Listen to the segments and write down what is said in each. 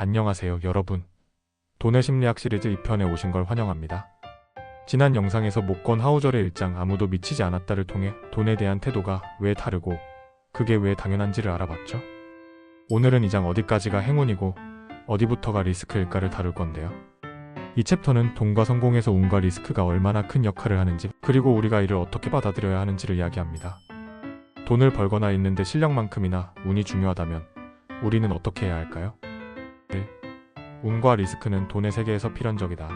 안녕하세요, 여러분. 돈의 심리학 시리즈 2편에 오신 걸 환영합니다. 지난 영상에서 목건 하우절의 일장 아무도 미치지 않았다를 통해 돈에 대한 태도가 왜 다르고 그게 왜 당연한지를 알아봤죠. 오늘은 이 장 어디까지가 행운이고 어디부터가 리스크일까를 다룰 건데요. 이 챕터는 돈과 성공에서 운과 리스크가 얼마나 큰 역할을 하는지 그리고 우리가 이를 어떻게 받아들여야 하는지를 이야기합니다. 돈을 벌거나 있는데 실력만큼이나 운이 중요하다면 우리는 어떻게 해야 할까요? 1. 운과 리스크는 돈의 세계에서 필연적이다.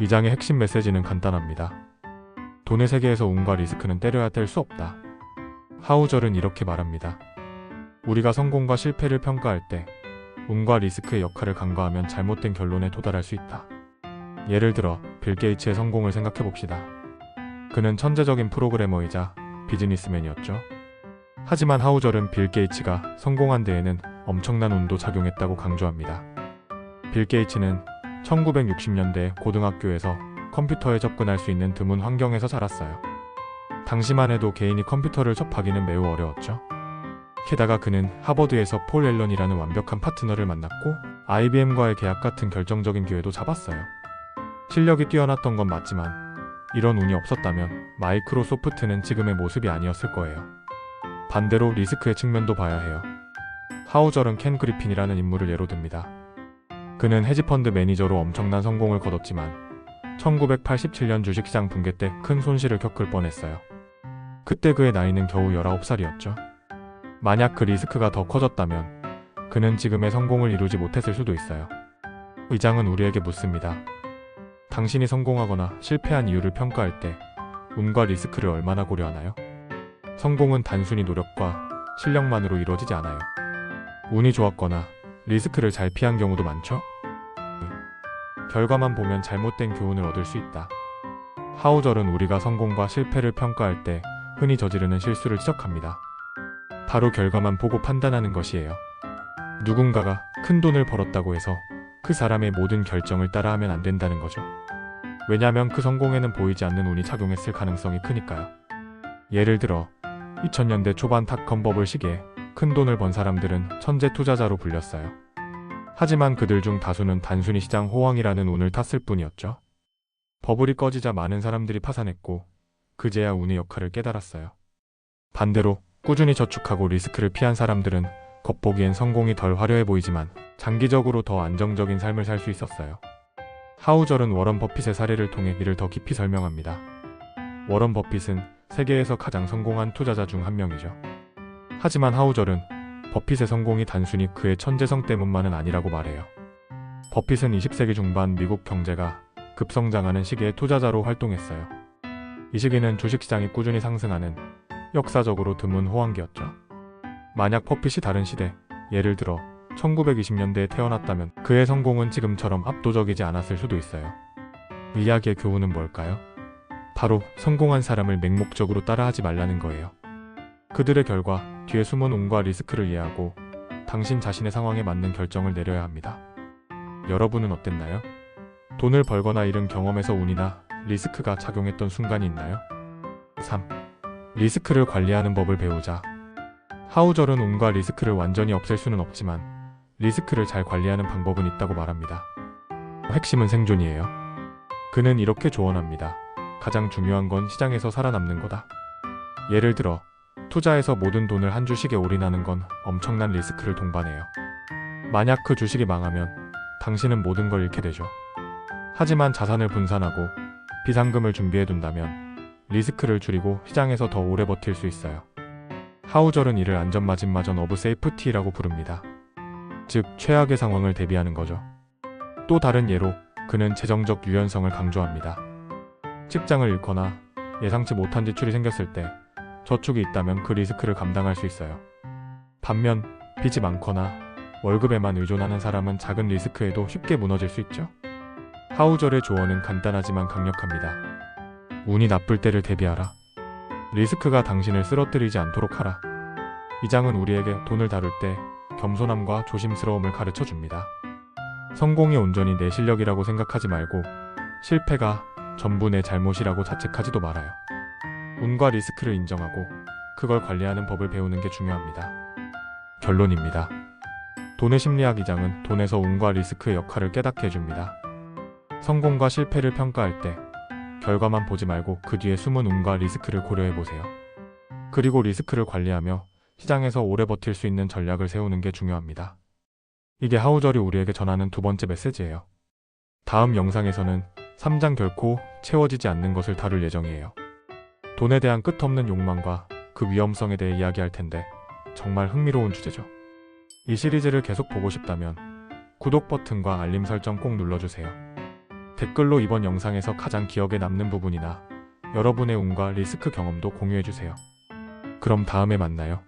이 장의 핵심 메시지는 간단합니다. 돈의 세계에서 운과 리스크는 때려야 뗄 수 없다. 하우절은 이렇게 말합니다. 우리가 성공과 실패를 평가할 때 운과 리스크의 역할을 간과하면 잘못된 결론에 도달할 수 있다. 예를 들어 빌 게이츠의 성공을 생각해 봅시다. 그는 천재적인 프로그래머이자 비즈니스맨이었죠. 하지만 하우절은 빌 게이츠가 성공한 데에는 엄청난 운도 작용했다고 강조합니다. 빌 게이츠는 1960년대 고등학교에서 컴퓨터에 접근할 수 있는 드문 환경에서 자랐어요. 당시만 해도 개인이 컴퓨터를 접하기는 매우 어려웠죠. 게다가 그는 하버드에서 폴 앨런이라는 완벽한 파트너를 만났고 IBM과의 계약 같은 결정적인 기회도 잡았어요. 실력이 뛰어났던 건 맞지만 이런 운이 없었다면 마이크로소프트는 지금의 모습이 아니었을 거예요. 반대로 리스크의 측면도 봐야 해요. 하우절은 켄 그리핀이라는 인물을 예로 듭니다. 그는 헤지펀드 매니저로 엄청난 성공을 거뒀지만 1987년 주식시장 붕괴 때 큰 손실을 겪을 뻔했어요. 그때 그의 나이는 겨우 19살이었죠. 만약 그 리스크가 더 커졌다면 그는 지금의 성공을 이루지 못했을 수도 있어요. 의장은 우리에게 묻습니다. 당신이 성공하거나 실패한 이유를 평가할 때 운과 리스크를 얼마나 고려하나요? 성공은 단순히 노력과 실력만으로 이루어지지 않아요. 운이 좋았거나 리스크를 잘 피한 경우도 많죠? 결과만 보면 잘못된 교훈을 얻을 수 있다. 하우절은 우리가 성공과 실패를 평가할 때 흔히 저지르는 실수를 지적합니다. 바로 결과만 보고 판단하는 것이에요. 누군가가 큰 돈을 벌었다고 해서 그 사람의 모든 결정을 따라하면 안 된다는 거죠. 왜냐하면 그 성공에는 보이지 않는 운이 작용했을 가능성이 크니까요. 예를 들어 2000년대 초반 닷컴 버블 시기에 큰 돈을 번 사람들은 천재 투자자로 불렸어요. 하지만 그들 중 다수는 단순히 시장 호황이라는 운을 탔을 뿐이었죠. 버블이 꺼지자 많은 사람들이 파산했고 그제야 운의 역할을 깨달았어요. 반대로 꾸준히 저축하고 리스크를 피한 사람들은 겉보기엔 성공이 덜 화려해 보이지만 장기적으로 더 안정적인 삶을 살 수 있었어요. 하우절은 워런 버핏의 사례를 통해 이를 더 깊이 설명합니다. 워런 버핏은 세계에서 가장 성공한 투자자 중 한 명이죠. 하지만 하우절은 버핏의 성공이 단순히 그의 천재성 때문만은 아니라고 말해요. 버핏은 20세기 중반 미국 경제가 급성장하는 시기에 투자자로 활동했어요. 이 시기는 주식시장이 꾸준히 상승하는 역사적으로 드문 호황기였죠. 만약 버핏이 다른 시대, 예를 들어 1920년대에 태어났다면 그의 성공은 지금처럼 압도적이지 않았을 수도 있어요. 이 이야기의 교훈은 뭘까요? 바로 성공한 사람을 맹목적으로 따라하지 말라는 거예요. 그들의 결과, 뒤에 숨은 운과 리스크를 이해하고 당신 자신의 상황에 맞는 결정을 내려야 합니다. 여러분은 어땠나요? 돈을 벌거나 잃은 경험에서 운이나 리스크가 작용했던 순간이 있나요? 3. 리스크를 관리하는 법을 배우자. 하우절은 운과 리스크를 완전히 없앨 수는 없지만 리스크를 잘 관리하는 방법은 있다고 말합니다. 핵심은 생존이에요. 그는 이렇게 조언합니다. 가장 중요한 건 시장에서 살아남는 거다. 예를 들어 투자해서 모든 돈을 한 주식에 올인하는 건 엄청난 리스크를 동반해요. 만약 그 주식이 망하면 당신은 모든 걸 잃게 되죠. 하지만 자산을 분산하고 비상금을 준비해 둔다면 리스크를 줄이고 시장에서 더 오래 버틸 수 있어요. 하우절은 이를 안전마진마전 오브 세이프티라고 부릅니다. 즉, 최악의 상황을 대비하는 거죠. 또 다른 예로 그는 재정적 유연성을 강조합니다. 직장을 잃거나 예상치 못한 지출이 생겼을 때 저축이 있다면 그 리스크를 감당할 수 있어요. 반면 빚이 많거나 월급에만 의존하는 사람은 작은 리스크에도 쉽게 무너질 수 있죠. 하우절의 조언은 간단하지만 강력합니다. 운이 나쁠 때를 대비하라. 리스크가 당신을 쓰러뜨리지 않도록 하라. 이 장은 우리에게 돈을 다룰 때 겸손함과 조심스러움을 가르쳐 줍니다. 성공이 온전히 내 실력이라고 생각하지 말고 실패가 전부 내 잘못이라고 자책하지도 말아요. 운과 리스크를 인정하고 그걸 관리하는 법을 배우는 게 중요합니다. 결론입니다. 돈의 심리학 2장은 돈에서 운과 리스크의 역할을 깨닫게 해줍니다. 성공과 실패를 평가할 때 결과만 보지 말고 그 뒤에 숨은 운과 리스크를 고려해 보세요. 그리고 리스크를 관리하며 시장에서 오래 버틸 수 있는 전략을 세우는 게 중요합니다. 이게 하우절이 우리에게 전하는 두 번째 메시지예요. 다음 영상에서는 3장 결코 채워지지 않는 것을 다룰 예정이에요. 돈에 대한 끝없는 욕망과 그 위험성에 대해 이야기할 텐데 정말 흥미로운 주제죠. 이 시리즈를 계속 보고 싶다면 구독 버튼과 알림 설정 꼭 눌러주세요. 댓글로 이번 영상에서 가장 기억에 남는 부분이나 여러분의 운과 리스크 경험도 공유해주세요. 그럼 다음에 만나요.